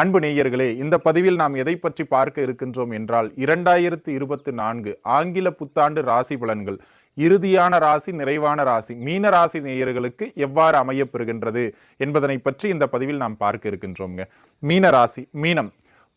அன்பு நேயர்களே இந்த பதிவில் நாம் எதை பற்றி பார்க்க இருக்கின்றோம் என்றால் இரண்டாயிரத்து இருபத்தி நான்கு ஆங்கில புத்தாண்டு ராசி பலன்கள். இறுதியான ராசி நிறைவான ராசி மீன ராசி நேயர்களுக்கு எவ்வாறு அமையப்பெறுகின்றது என்பதனை பற்றி இந்த பதிவில் நாம் பார்க்க இருக்கின்றோம்ங்க. மீன ராசி மீனம்.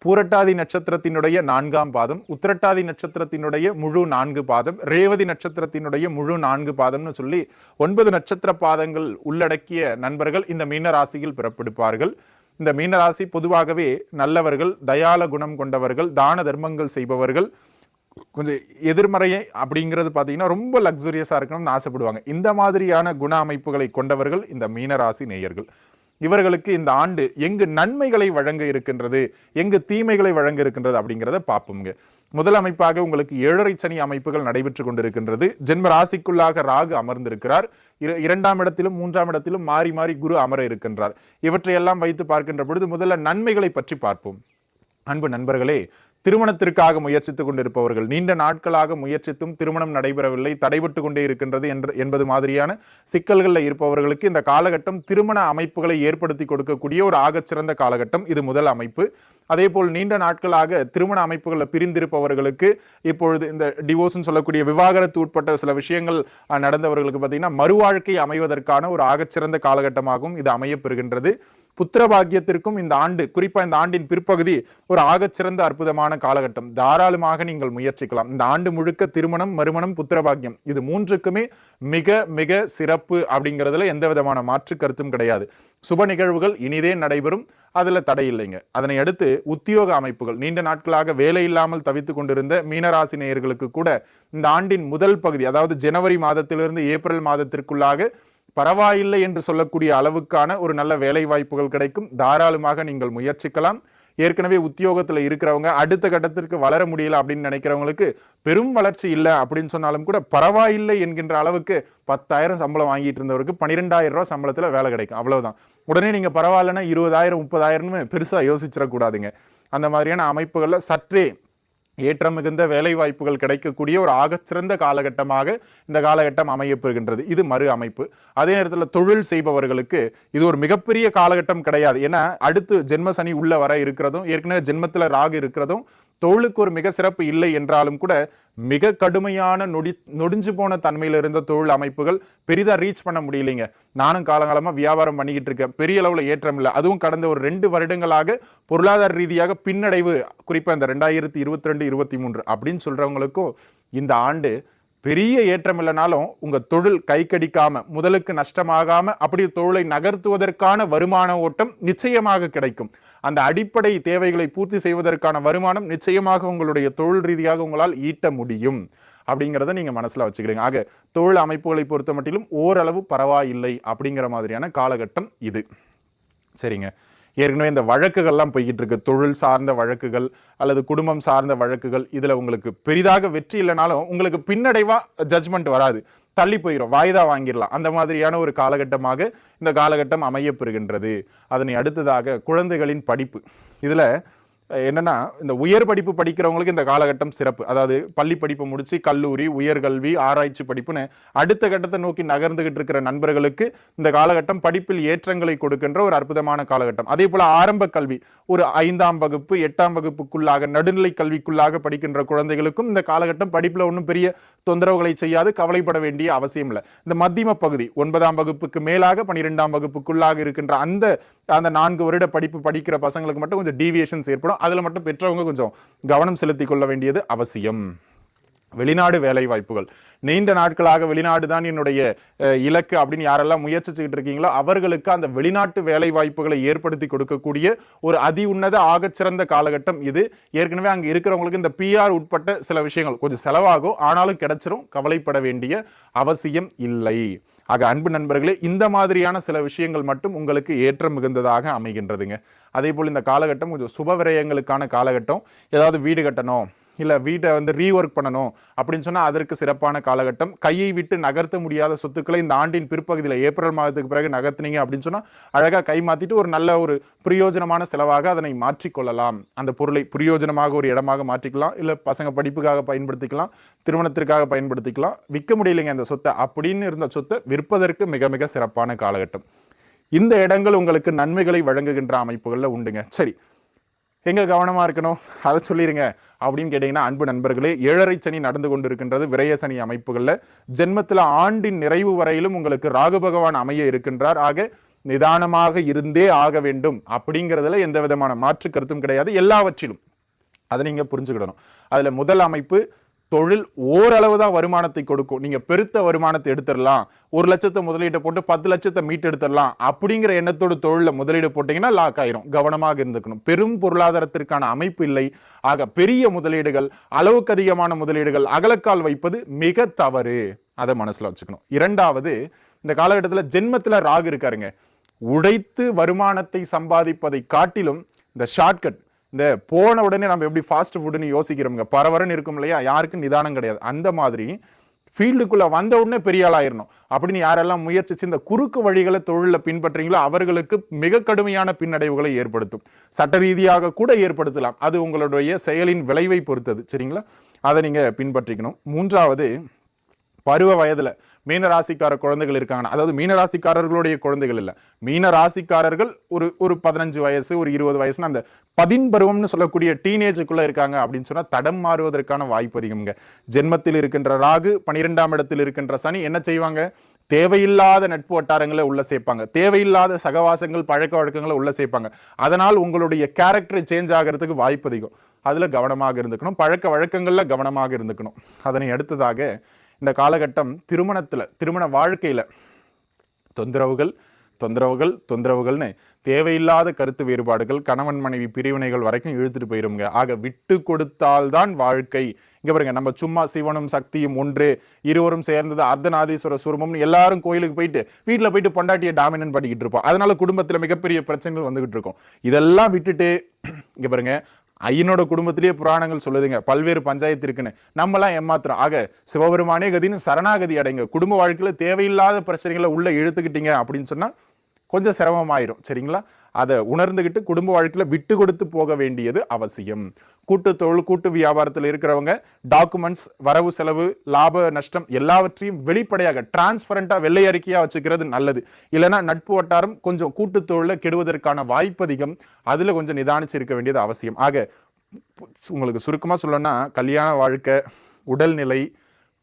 பூரட்டாதி நட்சத்திரத்தினுடைய நான்காம் பாதம் உத்திரட்டாதி நட்சத்திரத்தினுடைய முழு நான்கு பாதம் ரேவதி நட்சத்திரத்தினுடைய முழு நான்கு பாதம்னு சொல்லி ஒன்பது நட்சத்திர பாதங்கள் உள்ளடக்கிய நண்பர்கள் இந்த மீன ராசியில் பிறப்பெடுப்பார்கள். இந்த மீனராசி பொதுவாகவே நல்லவர்கள் தயால குணம் கொண்டவர்கள் தான தர்மங்கள் செய்பவர்கள். கொஞ்சம் எதிர்மறையை அப்படிங்கிறது பார்த்தீங்கன்னா ரொம்ப லக்ஸுரியஸாக இருக்கணும்னு ஆசைப்படுவாங்க. இந்த மாதிரியான குண அமைப்புகளை கொண்டவர்கள் இந்த மீனராசி நேயர்கள். இவர்களுக்கு இந்த ஆண்டு எங்கு நன்மைகளை வழங்க இருக்கின்றது எங்கு தீமைகளை வழங்க இருக்கின்றது அப்படிங்கிறத பார்ப்போங்க முதல் அமைப்பாக உங்களுக்கு ஏழரை சனி அமைப்புகள் நடைபெற்று கொண்டிருக்கின்றது. ஜென்ம ராசிக்குள்ளாக ராகு அமர்ந்திருக்கிறார். இர- இரண்டாம் இடத்திலும் மூன்றாம் இடத்திலும் மாறி மாறி குரு அமர இருக்கின்றார். இவற்றையெல்லாம் வைத்து பார்க்கின்ற பொழுது முதல்ல நன்மைகளை பற்றி பார்ப்போம். அன்பு நண்பர்களே திருமணத்திற்காக முயற்சித்துக் கொண்டிருப்பவர்கள் நீண்ட நாட்களாக முயற்சித்தும் திருமணம் நடைபெறவில்லை தடைபட்டு கொண்டே இருக்கின்றது என்ற என்பது மாதிரியான சிக்கல்களில் இருப்பவர்களுக்கு இந்த காலகட்டம் திருமண அமைப்புகளை ஏற்படுத்தி கொடுக்கக்கூடிய ஒரு ஆகச்சிறந்த காலகட்டம். இது முதல் அமைப்பு. அதே போல் நீண்ட நாட்களாக திருமண அமைப்புகளில் பிரிந்திருப்பவர்களுக்கு இப்பொழுது இந்த டிவோர்ஸ்ன்னு சொல்லக்கூடிய விவாகரத்து உட்பட்ட சில விஷயங்கள் நடந்தவர்களுக்கு பார்த்தீங்கன்னா மறுவாழ்க்கை அமைவதற்கான ஒரு ஆகச்சிறந்த காலகட்டமாகவும் இது அமையப்பெறுகின்றது புத்திர பாக்கியத்திற்கும் இந்த ஆண்டு குறிப்பா இந்த ஆண்டின் பிற்பகுதி ஒரு ஆகச்சிறந்த அற்புதமான காலகட்டம். தாராளமாக நீங்கள் முயற்சிக்கலாம். இந்த ஆண்டு முழுக்க திருமணம் மறுமணம் புத்திர பாக்கியம் இது மூன்றுக்குமே மிக மிக சிறப்பு அப்படிங்கிறதுல எந்த விதமான மாற்று கருத்தும் கிடையாது. சுப நிகழ்வுகள் இனிதே நடைபெறும். அதில் தடை இல்லைங்க. அதனை அடுத்து உத்தியோக அமைப்புகள். நீண்ட நாட்களாக வேலை இல்லாமல் தவித்துக் கொண்டிருந்த மீனராசி நேயர்களுக்கு கூட இந்த ஆண்டின் முதல் பகுதி அதாவது ஜனவரி மாதத்திலிருந்து ஏப்ரல் மாதத்திற்குள்ளாக பரவாயில்லை என்று சொல்லக்கூடிய அளவுக்கான ஒரு நல்ல வேலை வாய்ப்புகள் கிடைக்கும். தாராளமாக நீங்கள் முயற்சிக்கலாம். ஏற்கனவே உத்தியோகத்தில் இருக்கிறவங்க அடுத்த கட்டத்திற்கு வளர முடியல அப்படின்னு நினைக்கிறவங்களுக்கு பெரும் வளர்ச்சி இல்லை அப்படின்னு சொன்னாலும் கூட பரவாயில்லை என்கின்ற அளவுக்கு பத்தாயிரம் சம்பளம் வாங்கிட்டு இருந்தவருக்கு பன்னிரெண்டாயிரம் ரூபா சம்பளத்தில் வேலை கிடைக்கும். அவ்வளவுதான். உடனே நீங்க பரவாயில்லைன்னா இருபதாயிரம் முப்பதாயிரம்னு பெருசாக யோசிச்சிடக்கூடாதுங்க. அந்த மாதிரியான அமைப்புகளில் சற்றே ஏற்றம் மிகுந்த வேலை வாய்ப்புகள் கிடைக்கக்கூடிய ஒரு ஆகச்சிறந்த காலகட்டமாக இந்த காலகட்டம் அமையப்பெறுகின்றது. இது மறு அமைப்பு. அதே நேரத்தில் தொழில் செய்பவர்களுக்கு இது ஒரு மிகப்பெரிய காலகட்டம் கிடையாது. ஏன்னா அடுத்து ஜென்ம சனி உள்ள வர இருக்கிறதும் ஏற்கனவே ஜென்மத்தில் ராகு இருக்கிறதும் தொழிலுக்கு ஒரு மிக சிறப்பு இல்லை என்றாலும் கூட மிக கடுமையான நொடி நொடிஞ்சு போன தன்மையில் இருந்த தொழில் அமைப்புகள் பெரிதாக ரீச் பண்ண முடியலைங்க. நானும் காலங்காலமாக வியாபாரம் பண்ணிக்கிட்டு இருக்கேன். பெரிய அளவில் ஏற்றம் இல்லை. அதுவும் கடந்த ஒரு ரெண்டு வருடங்களாக பொருளாதார ரீதியாக பின்னடைவு குறிப்பாக இந்த ரெண்டாயிரத்தி இருபத்தி ரெண்டு இருபத்தி மூன்று அப்படின்னு சொல்கிறவங்களுக்கும் இந்த ஆண்டு பெரிய ஏற்றம் இல்லைனாலும் உங்கள் தொழில் கை கடிக்காம முதலுக்கு நஷ்டமாகாம அப்படி தொழிலை நகர்த்துவதற்கான வருமான ஓட்டம் நிச்சயமாக கிடைக்கும். அந்த அடிப்படை தேவைகளை பூர்த்தி செய்வதற்கான வருமானம் நிச்சயமாக உங்களுடைய தொழில் ரீதியாக உங்களால் ஈட்ட முடியும். அப்படிங்கிறத நீங்கள் மனசில் வச்சுக்கிடுங்க ஆக தொழில் அமைப்புகளை பொறுத்த மட்டிலும் ஓரளவு பரவாயில்லை அப்படிங்கிற மாதிரியான காலகட்டம் இது. சரிங்க. ஏற்கனவே இந்த வழக்குகள்லாம் போய்கிட்டு இருக்கு தொழில் சார்ந்த வழக்குகள் அல்லது குடும்பம் சார்ந்த வழக்குகள் இதில் உங்களுக்கு பெரிதாக வெற்றி இல்லைனாலும் உங்களுக்கு பின்னடைவாக ஜட்ஜ்மெண்ட் வராது. தள்ளி போயிடும் வாய்தா வாங்கிடலாம் அந்த மாதிரியான ஒரு காலகட்டமாக இந்த காலகட்டம் அமையப்பெறுகின்றது அதனை அடுத்ததாக குழந்தைகளின் படிப்பு. இதில் என்னென்னா இந்த உயர் படிப்பு படிக்கிறவங்களுக்கு இந்த காலகட்டம் சிறப்பு. அதாவது பள்ளி படிப்பு முடித்து கல்லூரி உயர்கல்வி ஆராய்ச்சி படிப்புன்னு அடுத்த கட்டத்தை நோக்கி நகர்ந்துகிட்டு இருக்கிற நண்பர்களுக்கு இந்த காலகட்டம் படிப்பில் ஏற்றங்களை கொடுக்கின்ற ஒரு அற்புதமான காலகட்டம். அதே போல் ஆரம்ப கல்வி ஒரு ஐந்தாம் வகுப்பு எட்டாம் வகுப்புக்குள்ளாக நடுநிலை கல்விக்குள்ளாக படிக்கின்ற குழந்தைகளுக்கும் இந்த காலகட்டம் படிப்பில் ஒன்றும் பெரிய தொந்தரவுகளை செய்யாது கவலைப்பட வேண்டிய அவசியம் இல்லை. இந்த மத்தியம பகுதி ஒன்பதாம் வகுப்புக்கு மேலாக பன்னிரெண்டாம் வகுப்புக்குள்ளாக இருக்கின்ற அந்த அந்த நான்கு வருட படிப்பு படிக்கிற பசங்களுக்கு மட்டும் கொஞ்சம் டீவியேஷன்ஸ் ஏற்படும். அதுல மட்டும் பெற்றவங்க கொஞ்சம் கவனம் செலுத்திக் கொள்ள வேண்டியது அவசியம். வெளிநாடு வேலை வாய்ப்புகள் நீண்ட நாட்களாக வெளிநாடு தான் என்னுடைய இலக்கு அப்படின்னு யாரெல்லாம் முயற்சிச்சுக்கிட்டு இருக்கீங்களோ அவர்களுக்கு அந்த வெளிநாட்டு வேலை வாய்ப்புகளை ஏற்படுத்தி கொடுக்கக்கூடிய ஒரு அதி உன்னத ஆகச்சிறந்த காலகட்டம் இது. ஏற்கனவே அங்கே இருக்கிறவங்களுக்கு இந்த பிஆர் உட்பட்ட சில விஷயங்கள் கொஞ்சம் செலவாகும். ஆனாலும் கிடைச்சிரும். கவலைப்பட வேண்டிய அவசியம் இல்லை. ஆக அன்பு நண்பர்களே இந்த மாதிரியான சில விஷயங்கள் மட்டும் உங்களுக்கு ஏற்றம் மிகுந்ததாக அமைகின்றதுங்க. அதே போல் இந்த காலகட்டம் கொஞ்சம் சுப விரயங்களுக்கான காலகட்டம். ஏதாவது வீடு கட்டணும். இல்லை வீட்டை வந்து ரீஒர்க் பண்ணணும் அப்படின்னு சொன்னால் அதற்கு சிறப்பான காலகட்டம். கையை விட்டு நகர்த்த முடியாத சொத்துக்களை இந்த ஆண்டின் பிற்பகுதியில் ஏப்ரல் மாதத்துக்கு பிறகு நகர்த்தினீங்க அப்படின்னு சொன்னால் அழகாக கை மாற்றிட்டு ஒரு நல்ல ஒரு பிரயோஜனமான செலவாக அதனை மாற்றிக்கொள்ளலாம். அந்த பொருளை பிரயோஜனமாக ஒரு இடமாக மாற்றிக்கலாம். இல்லை பசங்க படிப்புக்காக பயன்படுத்திக்கலாம். திருமணத்திற்காக பயன்படுத்திக்கலாம். விற்க முடியலைங்க அந்த சொத்தை. அப்படின்னு இருந்த சொத்தை விற்பதற்கு மிக மிக சிறப்பான காலகட்டம். இந்த இடங்கள் உங்களுக்கு நன்மைகளை வழங்குகின்ற அமைப்புகளில் உண்டுங்க. சரி எங்கே கவனமாக இருக்கணும்? அதை சொல்லிடுங்க அப்படின்னு கேட்டிங்கன்னா அன்பு நண்பர்களே ஏழரை சனி நடந்து கொண்டிருக்கின்றது விரய சனி அமைப்புகளில். ஜென்மத்தில் ஆண்டின் நிறைவு வரையிலும் உங்களுக்கு ராகு பகவான் அமைய இருக்கின்றார். ஆக நிதானமாக இருந்தே ஆக வேண்டும். அப்படிங்கிறதுல எந்த விதமான மாற்று கருத்தும் கிடையாது. எல்லாவற்றிலும். அதை நீங்கள் புரிஞ்சுக்கிடணும். அதில் முதல் அமைப்பு தொழில் ஓரளவு தான் வருமானத்தை கொடுக்கும். நீங்கள் பெருத்த வருமானத்தை எடுத்துடலாம். ஒரு லட்சத்தை முதலீட்டை போட்டு பத்து லட்சத்தை மீட்டு எடுத்துடலாம் அப்படிங்கிற எண்ணத்தோடு தொழிலில் முதலீடு போட்டிங்கன்னா லாக் ஆயிரும். கவனமாக இருந்துக்கணும். பெரும் பொருளாதாரத்திற்கான அமைப்பு இல்லை. ஆக பெரிய முதலீடுகள் அளவுக்கு அதிகமான முதலீடுகள் அகலக்கால் வைப்பது மிக தவறு. அதை மனசில் வச்சுக்கணும். இரண்டாவது இந்த காலகட்டத்தில் ஜென்மத்தில் ராகு இருக்காருங்க. உடைத்து வருமானத்தை சம்பாதிப்பதை காட்டிலும் இந்த ஷார்ட்கட் இந்த போன உடனே நம்ம எப்படி ஃபாஸ்ட் ஃபுட்னு யோசிக்கிறோம்ங்க. பரவரன்னு இருக்கும் இல்லையா? யாருக்கும் நிதானம் கிடையாது. அந்த மாதிரி ஃபீல்டுக்குள்ளே வந்த உடனே பெரிய ஆளாயிரணும் அப்படின்னு யாரெல்லாம் முயற்சிச்சு இந்த குறுக்கு வழிகளை தொழிலில் பின்பற்றீங்களோ அவர்களுக்கு மிக கடுமையான பின்னடைவுகளை ஏற்படுத்தும். சட்ட ரீதியாக கூட ஏற்படுத்தலாம். அது உங்களுடைய செயலின் விளைவை பொறுத்தது. சரிங்களா? அதை நீங்கள் பின்பற்றிக்கணும். மூன்றாவது பருவ வயதில் மீன ராசிக்கார குழந்தைகள் இருக்காங்கன்னா அதாவது மீன ராசிக்காரர்களுடைய குழந்தைகள் இல்லை மீன ராசிக்காரர்கள் ஒரு ஒரு பதினஞ்சு வயசு ஒரு இருபது வயசுன்னு அந்த பதின் பருவம்னு சொல்லக்கூடிய டீனேஜுக்குள்ளே இருக்காங்க அப்படின்னு சொன்னால் தடம் மாறுவதற்கான வாய்ப்பு அதிகம்ங்க. ஜென்மத்தில் இருக்கின்ற ராகு பனிரெண்டாம் இடத்தில் இருக்கின்ற சனி என்ன செய்வாங்க? தேவையில்லாத நட்பு வட்டாரங்களை உள்ள சேர்ப்பாங்க. தேவையில்லாத சகவாசங்கள் பழக்க வழக்கங்களை உள்ள சேர்ப்பாங்க. அதனால் உங்களுடைய கேரக்டர் சேஞ்ச் ஆகிறதுக்கு வாய்ப்பு அதிகம். அதில் கவனமாக இருந்துக்கணும். பழக்க வழக்கங்களில் கவனமாக இருந்துக்கணும். அதனை அடுத்ததாக இந்த காலகட்டம் திருமணத்தில் திருமண வாழ்க்கையில் தொந்தரவுகள் தொந்தரவுகள் தொந்தரவுகள்னு தேவையில்லாத கருத்து வேறுபாடுகள் கணவன் மனைவி பிரிவினைகள் வரைக்கும் இழுத்துட்டு போயிருங்க ஆக விட்டு கொடுத்தால்தான் வாழ்க்கை. இங்கே பாருங்க நம்ம சும்மா சிவனும் சக்தியும் ஒன்று இருவரும் சேர்ந்தது அர்த்தநாதீஸ்வர சுரமம்னு எல்லாரும் கோயிலுக்கு போயிட்டு வீட்டில் போயிட்டு பொண்டாட்டியை டாமினன் பண்ணிக்கிட்டு இருப்போம். அதனால குடும்பத்தில் மிகப்பெரிய பிரச்சனைகள் வந்துகிட்டு இருக்கும். இதெல்லாம் விட்டுட்டு இங்கே பாருங்க ஐயனோட குடும்பத்திலேயே புராணங்கள் சொல்லுதுங்க. பல்வேறு பஞ்சாயத்து இருக்குன்னு. நம்மலாம் ஏமாத்துறோம். ஆக சிவபெருமானே கதின்னு சரணாகதி அடைங்க. குடும்ப வாழ்க்கையில தேவையில்லாத பிரச்சனைகளை உள்ளே இழுத்துக்கிட்டீங்க அப்படின்னு சொன்னா கொஞ்சம் சிரமமாயிரும். சரிங்களா? அதை உணர்ந்துக்கிட்டு குடும்ப வாழ்க்கையில் விட்டு கொடுத்து போக வேண்டியது அவசியம். கூட்டு தொழில் கூட்டு வியாபாரத்தில் இருக்கிறவங்க டாக்குமெண்ட்ஸ் வரவு செலவு லாப நஷ்டம் எல்லாவற்றையும் வெளிப்படையாக டிரான்ஸ்பரண்டாக வெள்ளை அறிக்கையாக வச்சுக்கிறது நல்லது. இல்லைன்னா நட்பு வட்டாரம் கொஞ்சம் கூட்டு தொழில கெடுவதற்கான வாய்ப்பு அதிகம். கொஞ்சம் நிதானிச்சு இருக்க வேண்டியது அவசியம். ஆக உங்களுக்கு சுருக்கமாக சொல்லணும்னா கல்யாண வாழ்க்கை உடல்நிலை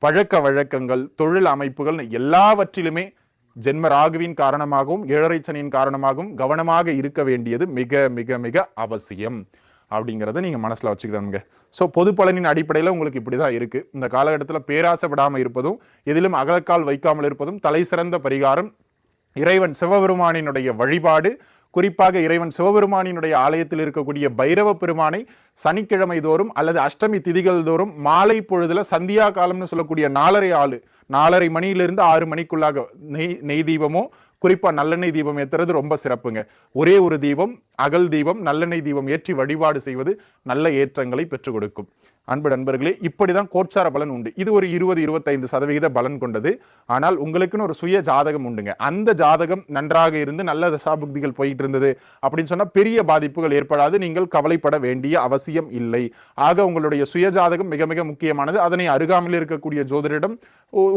பழக்க வழக்கங்கள் தொழில் அமைப்புகள் எல்லாவற்றிலுமே ஜென்ம ராகுவின் காரணமாகவும் ஏழரை சனியின் காரணமாகவும் கவனமாக இருக்க வேண்டியது மிக மிக மிக அவசியம். அப்படிங்கிறத நீங்கள் மனசில் வச்சுக்கணுங்க ஸோ பொது பலனின் அடிப்படையில் உங்களுக்கு இப்படி தான் இருக்குது இந்த காலகட்டத்தில் பேராசைப்படாமல் இருப்பதும் எதிலும் அகலக்கால் வைக்காமல் இருப்பதும் தலை சிறந்த பரிகாரம். இறைவன் சிவபெருமானினுடைய வழிபாடு குறிப்பாக இறைவன் சிவபெருமானினுடைய ஆலயத்தில் இருக்கக்கூடிய பைரவ பெருமானை சனிக்கிழமை தோறும் அல்லது அஷ்டமி திதிகள் தோறும் மாலை பொழுதில் சந்தியா காலம்னு சொல்லக்கூடிய நாலரை ஆளு நாலரை மணியிலிருந்து ஆறு மணிக்குள்ளாக நெய் நெய் தீபமோ குறிப்பாக நல்லெண்ணெய் தீபம் ஏத்துறது ரொம்ப சிறப்புங்க. ஒரே ஒரு தீபம் அகல் தீபம் நல்லெண்ணெய் தீபம் ஏற்றி வழிபாடு செய்வது நல்ல ஏற்றங்களை பெற்றுக் கொடுக்கும். அன்பு நண்பர்களே இப்படி தான் கோச்சார பலன் உண்டு. இது ஒரு இருபது இருபத்தைந்து சதவிகித பலன் கொண்டது. ஆனால் உங்களுக்குன்னு ஒரு சுய ஜாதகம் உண்டுங்க. அந்த ஜாதகம் நன்றாக இருந்து நல்ல தசாபுக்திகள் போயிட்டு இருந்தது அப்படின்னு சொன்னால் பெரிய பாதிப்புகள் ஏற்படாது. நீங்கள் கவலைப்பட வேண்டிய அவசியம் இல்லை. ஆக உங்களுடைய சுய ஜாதகம் மிக மிக முக்கியமானது. அதனை அருகாமையில் இருக்கக்கூடிய ஜோதிடரிடம்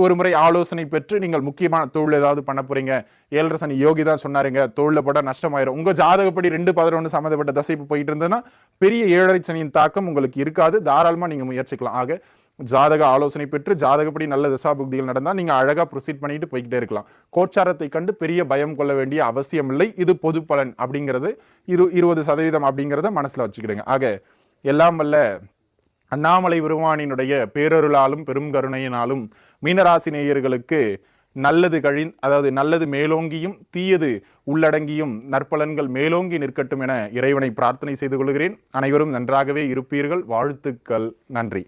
ஒரு முறை ஆலோசனை பெற்று நீங்கள் முக்கியமான தொழில் ஏதாவது பண்ண போகிறீங்க ஏழரை சனி யோகி தான் சொன்னாருங்க. தொழில போட நஷ்டமாயிரும். உங்க ஜாதகப்படி ரெண்டு பதினொன்று சம்மந்தப்பட்ட தசை போயிட்டு இருந்ததுன்னா பெரிய ஏழரை சனியின் தாக்கம் உங்களுக்கு இருக்காது. தாராளமாக நீங்கள் முயற்சிக்கலாம். ஆக ஜாதக ஆலோசனை பெற்று ஜாதகப்படி நல்ல தசாபுக்திகள் நடந்தால் நீங்கள் அழகாக ப்ரொசீட் பண்ணிட்டு போய்கிட்டே இருக்கலாம். கோச்சாரத்தை கண்டு பெரிய பயம் கொள்ள வேண்டிய அவசியம் இல்லை. இது பொது பலன் அப்படிங்கிறது இரு இருபது சதவீதம் அப்படிங்கிறத மனசில் வச்சுக்கிடுங்க. ஆக எல்லாம் வல்ல அண்ணாமலை உருவானினுடைய பேரருளாலும் பெரும் கருணையினாலும் மீனராசி நேயர்களுக்கு நல்லது கழி அதாவது நல்லது மேலோங்கியும் தீயது உள்ளடங்கியும் நற்பலன்கள் மேலோங்கி நிற்கட்டும் என இறைவனை பிரார்த்தனை செய்து கொள்கிறேன். அனைவரும் நன்றாகவே இருப்பீர்கள். வாழ்த்துக்கள். நன்றி.